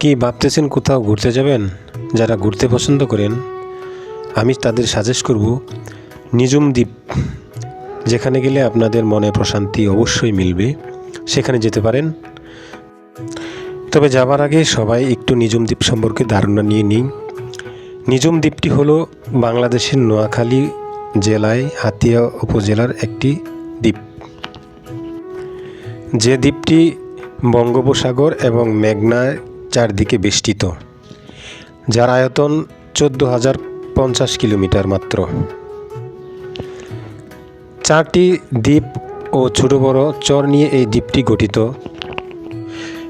কি ভাবতেছেন কোথাও ঘুরতে যাবেন? যারা ঘুরতে পছন্দ করেন, আমি তাদের সাজেস্ট করব নিজুম দ্বীপ যেখানে গেলে আপনাদের মনে প্রশান্তি অবশ্যই মিলবে, সেখানে যেতে পারেন। তবে যাবার আগে সবাই একটু নিজুম দ্বীপ সম্পর্কে ধারণা নিয়ে নিই নিজুম দ্বীপটি হলো বাংলাদেশের নোয়াখালী জেলায় হাতিয়া উপজেলার একটি দ্বীপ। যে দ্বীপটি বঙ্গোপসাগর এবং মেঘনার চারদিকে বেষ্টিত, যার আয়তন চোদ্দ হাজার পঞ্চাশ কিলোমিটার মাত্র। চারটি দ্বীপ ও ছোট বড় চর নিয়ে এই দ্বীপটি গঠিত।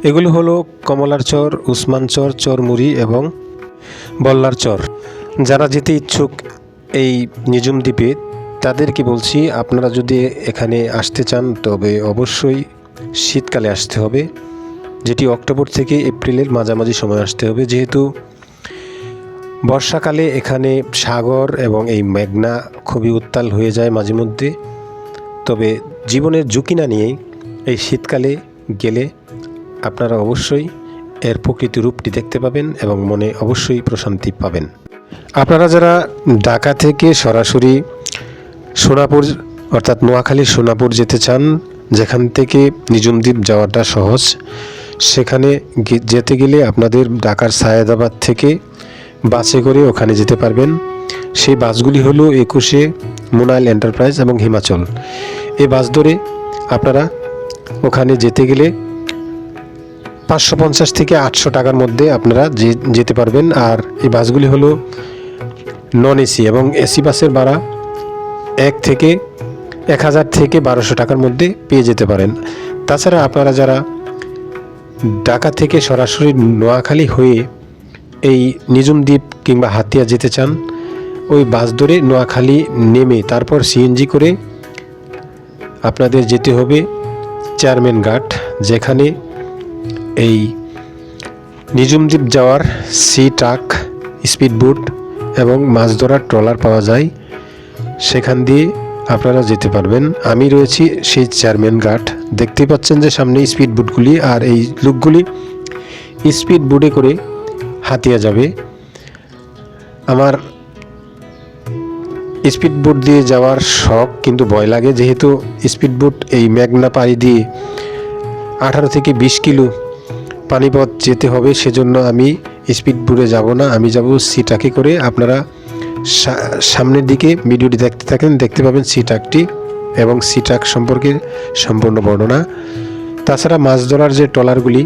এগুলো হলো কমলার চর, উসমান চর, চরমুড়ি এবং বল্লার চর। যারা যেতে ইচ্ছুক এই নিজুম দ্বীপে, তাদেরকে বলছি আপনারা যদি এখানে আসতে চান, তবে অবশ্যই শীতকালে আসতে হবে। যেটি অক্টোবর থেকে এপ্রিলের মাঝামাঝি সময় আসতে হবে, যেহেতু বর্ষাকালে এখানে সাগর এবং এই মেঘনা খুবই উত্তাল হয়ে যায় মাঝে মধ্যে। তবে জীবনের ঝুঁকি না নিয়েই এই শীতকালে গেলে আপনারা অবশ্যই এর প্রকৃতি রূপটি দেখতে পাবেন এবং মনে অবশ্যই প্রশান্তি পাবেন। আপনারা যারা ঢাকা থেকে সরাসরি সোনাপুর, অর্থাৎ নোয়াখালী সোনাপুর যেতে চান, যেখান থেকে নিজুমদ্বীপ যাওয়াটা সহজ সেখানে যেতে গেলে আপনাদের ঢাকার সায়েদাবাদ থেকে বাসে করে ওখানে যেতে পারবেন। সেই বাসগুলি হলো একুশে মোনাইল এন্টারপ্রাইজ এবং হিমাচল। এই বাস ধরে আপনারা ওখানে যেতে গেলে পাঁচশো পঞ্চাশ থেকে আটশো টাকার মধ্যে আপনারা যেতে পারবেন। আর এই বাসগুলি হলো নন এসি এবং এসি বাসের ভাড়া এক থেকে এক হাজার থেকে বারোশো টাকার মধ্যে পেয়ে যেতে পারেন। তাছাড়া আপনারা যারা ঢাকা থেকে সরাসরি নোয়াখালী হয়ে এই নিজুম দ্বীপ কিংবা হাতিয়া যেতে চান, ওই বাস ধরে নোয়াখালী নেমে তারপর সিএনজি করে আপনাদের যেতে হবে চেয়ারম্যান ঘাট, যেখানে এই নিজুম দ্বীপ যাওয়ার সি ট্রাক স্পিডবোট এবং মাছ ধরার ট্রলার পাওয়া যায়। সেখান দিয়ে আপনারা যেতে পারবেন। আমি রয়েছি সেই চেয়ারম্যান ঘাট। দেখতেই পাচ্ছেন যে সামনে স্পিড বুটগুলি আর এই লুকগুলি স্পিড বোটে করে হাতিয়া যাবে। আমার স্পিড বুট দিয়ে যাওয়ার শখ কিন্তু ভয় লাগে, যেহেতু স্পিড বুট এই মেঘনা পাড়ি দিয়ে আঠারো থেকে বিশ কিলো পানিপথ যেতে হবে, সেজন্য আমি স্পিড বুটে যাব না। আমি যাব সিটাকে করে। আপনারা সামনের দিকে ভিডিওটি দেখতে থাকেন, দেখতে পাবেন সি ট্রাকটি এবং সি ট্রাক সম্পর্কে সম্পূর্ণ বর্ণনা। তাছাড়া মাছ ধরার যে ট্রলারগুলি,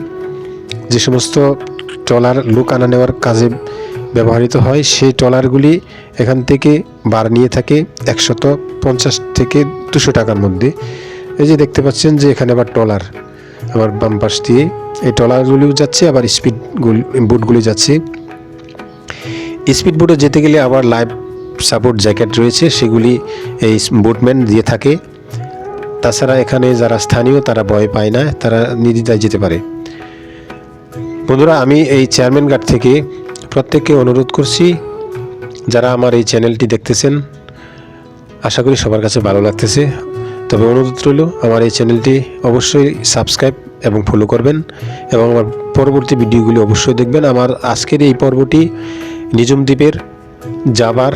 যে সমস্ত ট্রলার লোক আনা নেওয়ার কাজে ব্যবহৃত হয়, সেই ট্রলারগুলি এখান থেকে বার নিয়ে থাকে একশত পঞ্চাশ থেকে দুশো টাকার মধ্যে। এই যে দেখতে পাচ্ছেন যে এখানে আবার ট্রলার, আবার বাম পাশ দিয়ে এই ট্রলারগুলিও যাচ্ছে, আবার স্পিড বুটগুলি যাচ্ছে। স্পিড বোটে যেতে গেলে আবার লাইফ সাপোর্ট জ্যাকেট রয়েছে, সেগুলি এই বোটম্যান দিয়ে থাকে। তাছাড়া এখানে যারা স্থানীয়, তারা ভয় পায় না, তারা নির্দ্বিধায় যেতে পারে। বন্ধুরা, আমি এই চেয়ারম্যান গার্ড থেকে প্রত্যেককে অনুরোধ করছি, যারা আমার এই চ্যানেলটি দেখতেছেন, আশা করি সবার কাছে ভালো লাগতেছে। তবে অনুরোধ রইল, আমার এই চ্যানেলটি অবশ্যই সাবস্ক্রাইব এবং ফলো করবেন, এবং আমার পরবর্তী ভিডিওগুলি অবশ্যই দেখবেন। আমার আজকের এই পর্বটি নিজুম দ্বীপের যাবার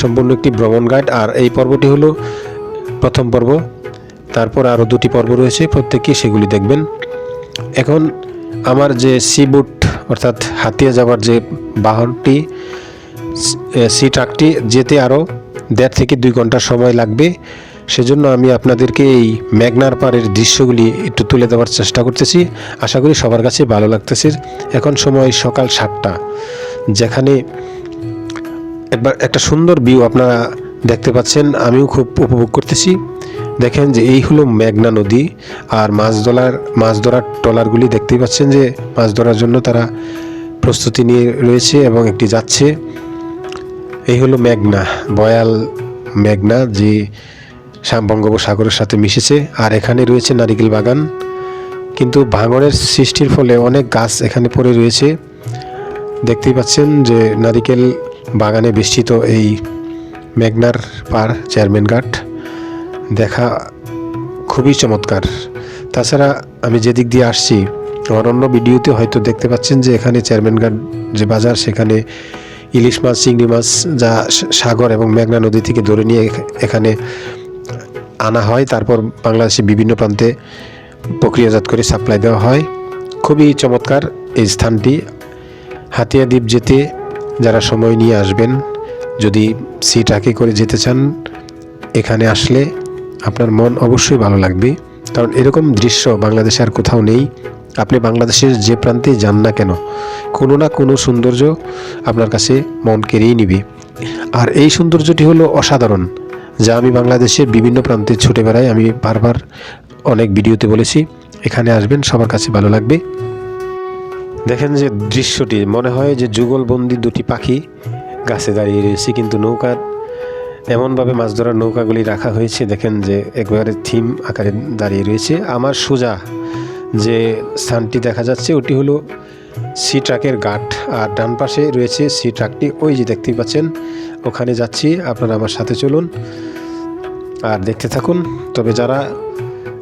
সম্পূর্ণ একটি ভ্রমণ গাইড আর এই পর্বটি হলো প্রথম পর্ব। তারপর আরও দুটি পর্ব রয়েছে প্রত্যেকেই সেগুলি দেখবেন। এখন আমার যে সি বুট অর্থাৎ হাতিয়া যাওয়ার যে বাহনটি, সি ট্রাকটি, যেতে আরও দেড় থেকে দুই ঘণ্টা সময় লাগবে। সেজন্য আমি আপনাদেরকে এই মেঘনার পাড়ের দৃশ্যগুলি একটু তুলে দেওয়ার চেষ্টা করতেছি। আশা করি সবার কাছে ভালো লাগতেছে। এখন সময় সকাল সাতটা, যেখানে একবার একটা সুন্দর ভিউ আপনারা দেখতে পাচ্ছেন, আমিও খুব উপভোগ করতেছি। দেখেন যে এই হলো মেঘনা নদী, আর মাছ ধরার মাছ ধরার ট্রলারগুলি দেখতেই পাচ্ছেন যে মাছ ধরার জন্য তারা প্রস্তুতি নিয়ে রয়েছে এবং একটি যাচ্ছে। এই হলো মেঘনা, বয়াল মেঘনা যে বঙ্গোপসাগরের সাথে মিশেছে, আর এখানে রয়েছে নারিকেল বাগান। কিন্তু ভাঙনের সৃষ্টির ফলে অনেক গাছ এখানে পড়ে রয়েছে। দেখতেই পাচ্ছেন যে নারিকেল বাগানে বেষ্টিত এই মেঘনার পার চেয়ারম্যান ঘাট, দেখা খুবই চমৎকার। তাছাড়া আমি যেদিক দিয়ে আসছি অন্য ভিডিওতে হয়তো দেখতে পাচ্ছেন যে এখানে চেয়ারম্যানঘাট যে বাজার, সেখানে ইলিশ মাছ, চিংড়ি মাছ, যা সাগর এবং মেঘনা নদী থেকে ধরে নিয়ে এখানে আনা হয়। তারপর বাংলাদেশে বিভিন্ন প্রান্তে প্রক্রিয়াজাত করে সাপ্লাই দেওয়া হয়। খুবই চমৎকার এই স্থানটি। হাতিয়া দ্বীপ যেতে যারা সময় নিয়ে আসবেন, যদি সিট আঁকে করে যেতে চান, এখানে আসলে আপনার মন অবশ্যই ভালো লাগবে। কারণ এরকম দৃশ্য বাংলাদেশে আর কোথাও নেই। আপনি বাংলাদেশের যে প্রান্তে যান না কেন, কোনো না কোনো সৌন্দর্য আপনার কাছে মন কেড়েই নিবে। আর এই সৌন্দর্যটি হলো অসাধারণ, যা আমি বাংলাদেশের বিভিন্ন প্রান্তে ছুটে বেড়াই। আমি বারবার অনেক ভিডিওতে বলেছি, এখানে আসবেন, সবার কাছে ভালো লাগবে। দেখেন যে দৃশ্যটি, মনে হয় যে যুগলবন্দি দুটি পাখি গাছে দাঁড়িয়ে রয়েছে কিন্তু নৌকা, এমনভাবে মাছ ধরার নৌকাগুলি রাখা হয়েছে। দেখেন যে একবারে থিম আকারে দাঁড়িয়ে রয়েছে। আমার সোজা যে স্থানটি দেখা যাচ্ছে, ওটি হলো সি ট্রাকের গাঠ আর ডান পাশে রয়েছে সি ট্রাকটি ওই যে দেখতেই পাচ্ছেন, ওখানে যাচ্ছি। আপনারা আমার সাথে চলুন আর দেখতে থাকুন। তবে যারা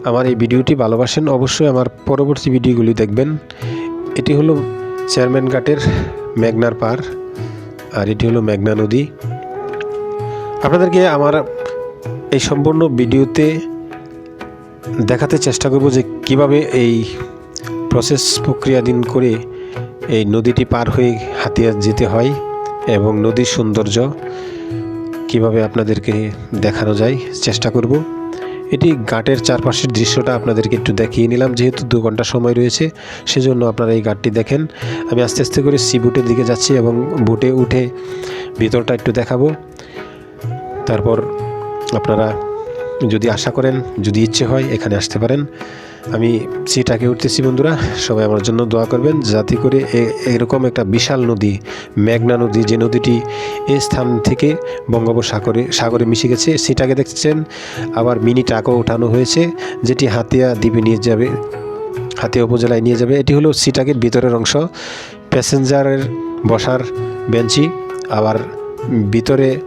আমার এই ভিডিওটি ভালোবাসেন, অবশ্যই আমার পরবর্তী ভিডিওগুলি দেখবেন। এটি হলো চেয়ারম্যান ঘাটের মেঘনার পার, আর এটি হলো মেঘনা নদী। আপনাদেরকে আমার এই সম্পূর্ণ ভিডিওতে দেখাতে চেষ্টা করব যে কীভাবে এই প্রসেস প্রক্রিয়াধীন করে এই নদীটি পার হয়ে হাতিয়া যেতে হয় এবং নদীর সৌন্দর্য কীভাবে আপনাদেরকে দেখানো যায়, চেষ্টা করব। এটি ঘাটের চারপাশের দৃশ্যটা আপনাদেরকে একটু দেখিয়ে নিলাম, যেহেতু দু ঘণ্টা সময় রয়েছে, সেজন্য আপনারা এই ঘাটটি দেখেন। আমি আস্তে আস্তে করে সি বুটের দিকে যাচ্ছি এবং বুটে উঠে ভিতরটা একটু দেখাবো। তারপর আপনারা যদি আশা করেন, যদি ইচ্ছে হয়, এখানে আসতে পারেন। আমি সিটাকে উঠতেছি, বন্ধুরা। সবাই আমার জন্য দোয়া করবেন। যাতে করে এ- এরকম একটা বিশাল নদী, মেঘনা নদী, যে নদীটি এই স্থান থেকে বঙ্গোপসাগরে, সাগরে মিশে গেছে, সেটাকে দেখছেন। আবার মিনি টাকও ওঠানো হয়েছে, যেটি হাতিয়া দ্বীপে নিয়ে যাবে, হাতিয়া উপজেলায় নিয়ে যাবে। এটি হলো সিটাকের ভিতরের অংশ। প্যাসেঞ্জারের বসার বেঞ্চি, আবার ভিতরে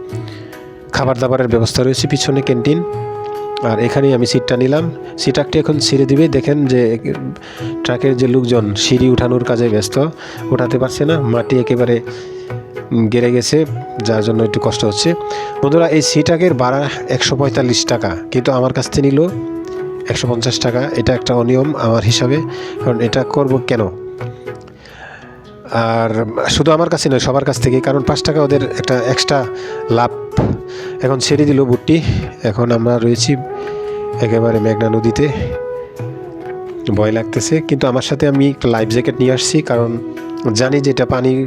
খাবার দাবারের ব্যবস্থা রয়েছে, পিছনে ক্যান্টিন। আর এখানেই আমি সিটটা নিলাম। সিটাকটি এখন ছিঁড়ে দিবে। দেখেন যে, ট্রাকের যে লোকজন, সিঁড়ি উঠানোর কাজে ব্যস্ত উঠাতে পারছে না। মাটি একেবারে গেড়ে গেছে, যার জন্য একটু কষ্ট হচ্ছে। বন্ধুরা, এই সিটাকের ভাড়া একশো পঁয়তাল্লিশ টাকা। কিন্তু আমার কাছ থেকে নিল একশো পঞ্চাশ টাকা। এটা একটা অনিয়ম আমার হিসাবে। কারণ এটা করব কেন? আর শুধু আমার কাছে নয়, সবার কাছ থেকে কারণ পাঁচ টাকা ওদের একটা এক্সট্রা লাভ। এখন ছেড়ে দিল বুটটি। এখন আমরা রয়েছি একেবারে মেঘনা নদীতে। ভয় লাগতেছে, কিন্তু আমার সাথে আমি একটা লাইফ জ্যাকেট নিয়ে আসছি, কারণ জানি যে এটা পানির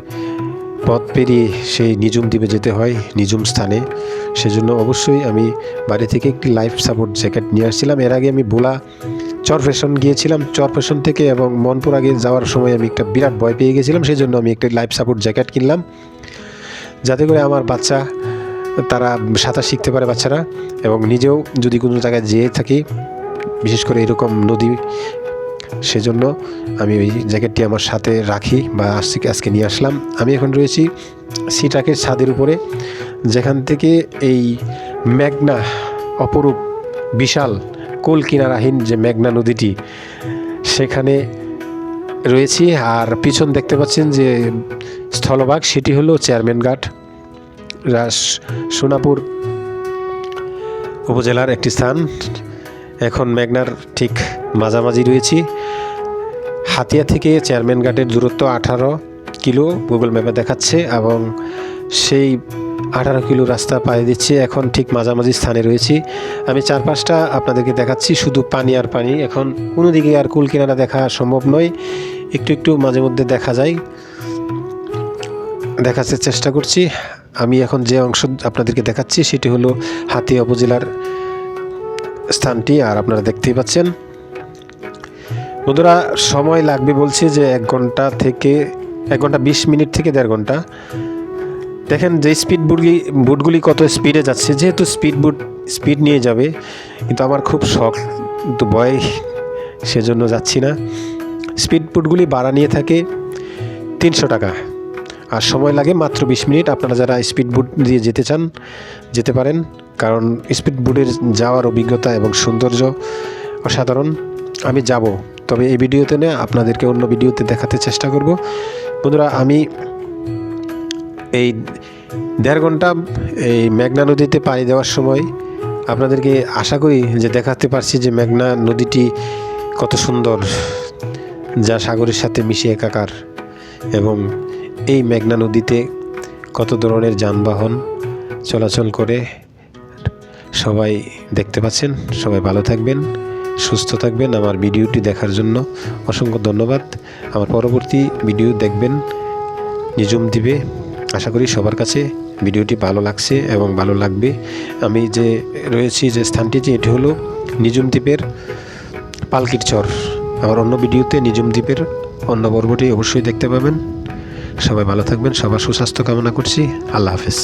পথ পেরিয়ে সেই নিজুম দ্বীপে যেতে হয়, নিজুম স্থানে। সেজন্য অবশ্যই আমি বাড়ি থেকে একটি লাইফ সাপোর্ট জ্যাকেট নিয়ে আসছিলাম। এর আগে আমি বোলা চরফেশন গিয়েছিলাম চরফেশন থেকে এবং মনপুর আগে যাওয়ার সময় আমি একটা বিরাট ভয় পেয়ে গেছিলাম সেই জন্য আমি একটা লাইফ সাপোর্ট জ্যাকেট কিনলাম। যাতে করে আমার বাচ্চা, তারা সাঁতার শিখতে পারে বাচ্চারা, এবং নিজেও যদি কোনো জায়গায় যেয়ে থাকি, বিশেষ করে এরকম নদী, সেজন্য আমি ওই জ্যাকেটটি আমার সাথে রাখি বা আজকে আজকে নিয়ে আসলাম। আমি এখন রয়েছি সিটাকের ছাদের উপরে, যেখান থেকে এই মেঘনা অপরূপ, বিশাল কোল কিনারাহীন যে মেঘনা নদীটি, সেখানে রয়েছি। আর পিছন দেখতে পাচ্ছেন যে স্থলভাগ, সেটি হলো চেয়ারম্যান ঘাট, রাস সোনাপুর উপজেলার একটি স্থান। এখন মেঘনার ঠিক মাঝামাঝি রয়েছি। হাতিয়া থেকে চেয়ারম্যান ঘাটের দূরত্ব আঠারো কিলো, গুগল ম্যাপে দেখাচ্ছে এবং সেই আঠারো কিলো রাস্তা পাড়ি দিচ্ছে। এখন ঠিক মাঝামাঝি স্থানে রয়েছি। আমি চারপাশটা আপনাদেরকে দেখাচ্ছি, শুধু পানি আর পানি। এখন কোনো দিকে আর কুল কিনারা দেখা সম্ভব নয়। একটু একটু মাঝে মধ্যে দেখা যায়। দেখাতে চেষ্টা করছি। আমি এখন যে অংশ আপনাদেরকে দেখাচ্ছি, সেটি হলো হাতিয়া উপজেলার স্থানটি, আর আপনারা দেখতেই পাচ্ছেন। বন্ধুরা, সময় লাগবে বলছে যে এক ঘণ্টা থেকে, এক ঘণ্টা বিশ মিনিট থেকে দেড় ঘণ্টা। দেখেন যে স্পিড বুটগুলি বুটগুলি কত স্পিডে যাচ্ছে, যেহেতু স্পিড বুট স্পিড নিয়ে যাবে, কিন্তু আমার খুব শখ কিন্তু ভয়, সেজন্য যাচ্ছি না। স্পিড বুটগুলি ভাড়া নিয়ে থাকে তিনশো টাকা। আর সময় লাগে মাত্র বিশ মিনিট, আপনারা যারা স্পিড বুট দিয়ে যেতে চান, যেতে পারেন, কারণ স্পিড বুটের যাওয়ার অভিজ্ঞতা এবং সৌন্দর্য অসাধারণ। আমি যাব, তবে এই ভিডিওতে না, আপনাদেরকে অন্য ভিডিওতে দেখাতে চেষ্টা করব। বন্ধুরা, আমি এই দেড় ঘণ্টা এই মেঘনা নদীতে পাড়ি দেওয়ার সময় আপনাদেরকে আশা করি যে দেখাতে পারছি যে মেঘনা নদীটি কত সুন্দর, যা সাগরের সাথে মিশে একাকার এবং এই মেঘনা নদীতে কত ধরনের যানবাহন চলাচল করে সবাই দেখতে পাচ্ছেন। সবাই ভালো থাকবেন, সুস্থ থাকবেন। আমার ভিডিওটি দেখার জন্য অসংখ্য ধন্যবাদ। আমার পরবর্তী ভিডিও দেখবেন নিজুম দ্বীপে। আশা করি সবার কাছে ভিডিওটি ভালো লাগছে এবং ভালো লাগবে। আমি যে রয়েছি যে স্থানটি, যে এটি হলো নিজুম দ্বীপের পালকির চর। আমার অন্য ভিডিওতে নিজুম দ্বীপের অন্য পর্বটি অবশ্যই দেখতে পাবেন। সবাই ভালো থাকবেন, সবার সুস্বাস্থ্য কামনা করছি। আল্লাহ হাফেজ।